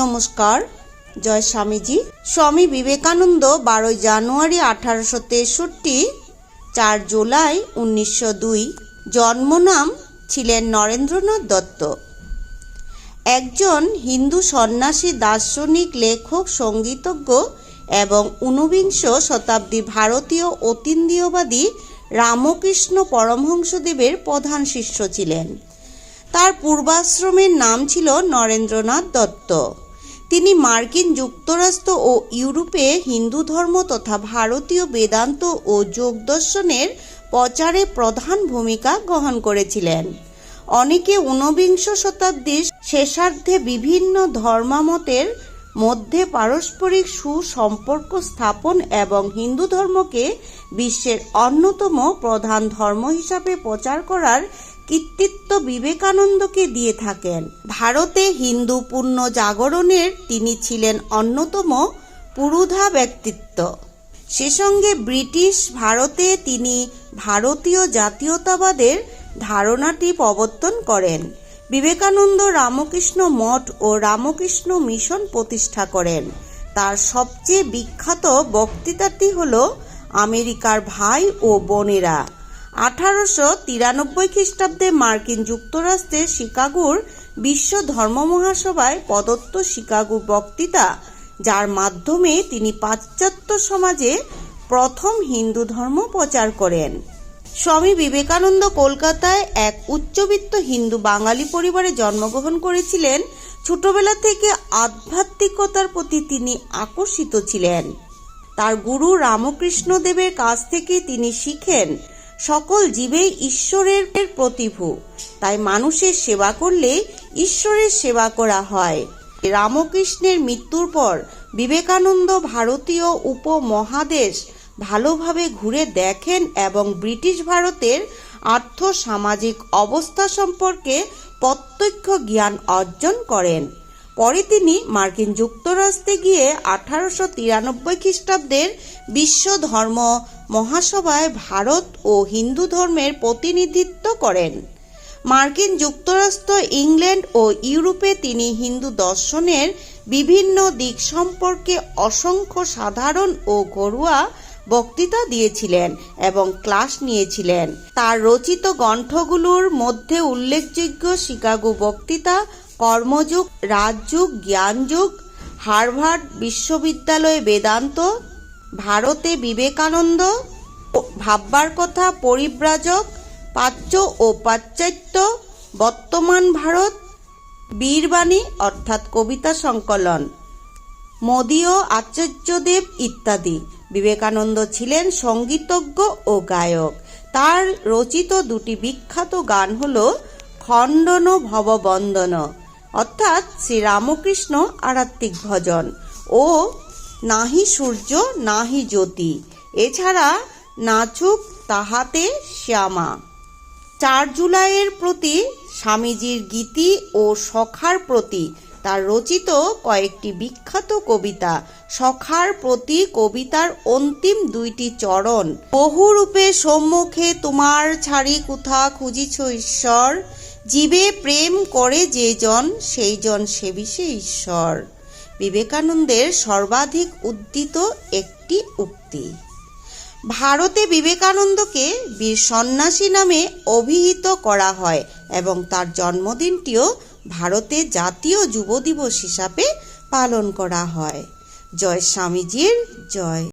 নমস্কার, জয় স্বামীজি। স্বামী বিবেকানন্দ বারোই জানুয়ারি আঠারোশো তেষট্টি, চার জুলাই উনিশশো দুই। জন্মনাম ছিলেন নরেন্দ্রনাথ দত্ত। একজন হিন্দু সন্ন্যাসী, দার্শনিক, লেখক, সঙ্গীতজ্ঞ এবং ঊনবিংশ শতাব্দী ভারতীয় অতীন্দ্রিয়বাদী রামকৃষ্ণ পরমহংসদেবের প্রধান শিষ্য ছিলেন। তার পূর্বাশ্রমের নাম ছিল নরেন্দ্রনাথ দত্ত। তিনি মার্কিন যুক্তরাষ্ট্র ও ইউরোপে হিন্দু ধর্ম তথা ভারতীয় বেদান্ত ও যোগ দর্শনের প্রচারে প্রধান ভূমিকা গ্রহণ করেছিলেন। অনেকে ঊনবিংশ শতাব্দীর শেষার্ধে বিভিন্ন ধর্মামতের মধ্যে পারস্পরিক সুসম্পর্ক স্থাপন এবং হিন্দু ধর্মকে বিশ্বের অন্যতম প্রধান ধর্ম হিসাবে প্রচার করার কৃতিত্ব বিবেকানন্দকে দিয়ে থাকেন। ভারতে হিন্দু পূর্ণ জাগরণের তিনি ছিলেন অন্যতম পুরুধা ব্যক্তিত্ব। সে সঙ্গে ব্রিটিশ ভারতে তিনি ভারতীয় জাতীয়তাবাদের ধারণাটি প্রবর্তন করেন। বিবেকানন্দ রামকৃষ্ণ মঠ ও রামকৃষ্ণ মিশন প্রতিষ্ঠা করেন। তার সবচেয়ে বিখ্যাত বক্তৃতাটি হল আমেরিকার ভাই ও বোনেরা। আঠারোশো তিরানব্বই খ্রিস্টাব্দে মার্কিন যুক্তরাষ্ট্রের শিকাগোর বিশ্ব ধর্ম মহাসভায় প্রদত্ত শিকাগো বক্তৃতা, যার মাধ্যমে তিনি পাশ্চাত্য সমাজে প্রথম হিন্দু ধর্ম প্রচার করেন। স্বামী বিবেকানন্দ কলকাতায় এক উচ্চবিত্ত হিন্দু বাঙালি পরিবারে জন্মগ্রহণ করেছিলেন। ছোটবেলা থেকে আধ্যাত্মিকতার প্রতি তিনি আকর্ষিত ছিলেন। তার গুরু রামকৃষ্ণ দেবের কাছ থেকে তিনি শিখেন সকল জীবেই ঈশ্বরের প্রতিভু। তাই মানুষের সেবা করলে ঈশ্বরের সেবা করা হয়। রামকৃষ্ণের মৃত্যুর পর বিবেকানন্দ ভারতীয় উপমহাদেশ ভালোভাবে ঘুরে দেখেন এবং ব্রিটিশ ভারতের আর্থ সামাজিক অবস্থা সম্পর্কে প্রত্যক্ষ জ্ঞান অর্জন করেন। পরে তিনি মার্কিন যুক্তরাষ্ট্রে গিয়ে আঠারোশো তিরানব্বই খ্রিস্টাব্দের বিশ্ব ধর্ম মহাসভায় ভারত ও হিন্দু ধর্মের প্রতিনিধিত্ব করেন। মার্কিন যুক্তরাষ্ট্র, ইংল্যান্ড ও ইউরোপে তিনি হিন্দু দর্শনের বিভিন্ন দিক সম্পর্কে অসংখ্য সাধারণ ও ঘরোয়া বক্তৃতা দিয়েছিলেন এবং ক্লাস নিয়েছিলেন। তার রচিত গ্রন্থগুলোর মধ্যে উল্লেখযোগ্য শিকাগো বক্তৃতা কর্মযুগ, রাজযুগ, জ্ঞানযুগ, হার্ভার্ড বিশ্ববিদ্যালয়ে বেদান্ত, ভারতে বিবেকানন্দ, ভাববার কথা পরিব্রাজক প্রাচ্য ও পাশ্চাত্য, বর্তমান ভারত, বীরবাণী অর্থাৎ কবিতা সংকলন। মদীয় আচার্যদেব ইত্যাদি। বিবেকানন্দ ছিলেন সঙ্গীতজ্ঞ ও গায়ক। তার রচিত দুটি বিখ্যাত গান হল খণ্ডন ভববন্দন অর্থাৎ শ্রীরামকৃষ্ণ আরাত্মিক ভজন। ও নাহি সূর্য, নাহি জ্যোতি। এছাড়া নাচুক তাহাতে শ্যামা। চার জুলাইয়ের প্রতি স্বামীজির গীতি ও সখার প্রতি তার রচিত কয়েকটি বিখ্যাত কবিতা, সখার প্রতি কবিতার অন্তিম দুইটি চরণ। বহুরূপে সম্মুখে তোমার ছাড়ি কুথা খুঁজিছ ঈশ্বর? জীবে প্রেম করে যে জন, সেই জন সেবিষে ঈশ্বর। বিবেকানন্দের সর্বাধিক উদ্ধৃত একটি উক্তি। ভারতে বিবেকানন্দকে বীর সন্ন্যাসী নামে অভিহিত করা হয় এবং তার জন্মদিনটিও ভারতে জাতীয় যুব দিবস হিসাবে পালন করা হয়। জয় স্বামীজির জয়।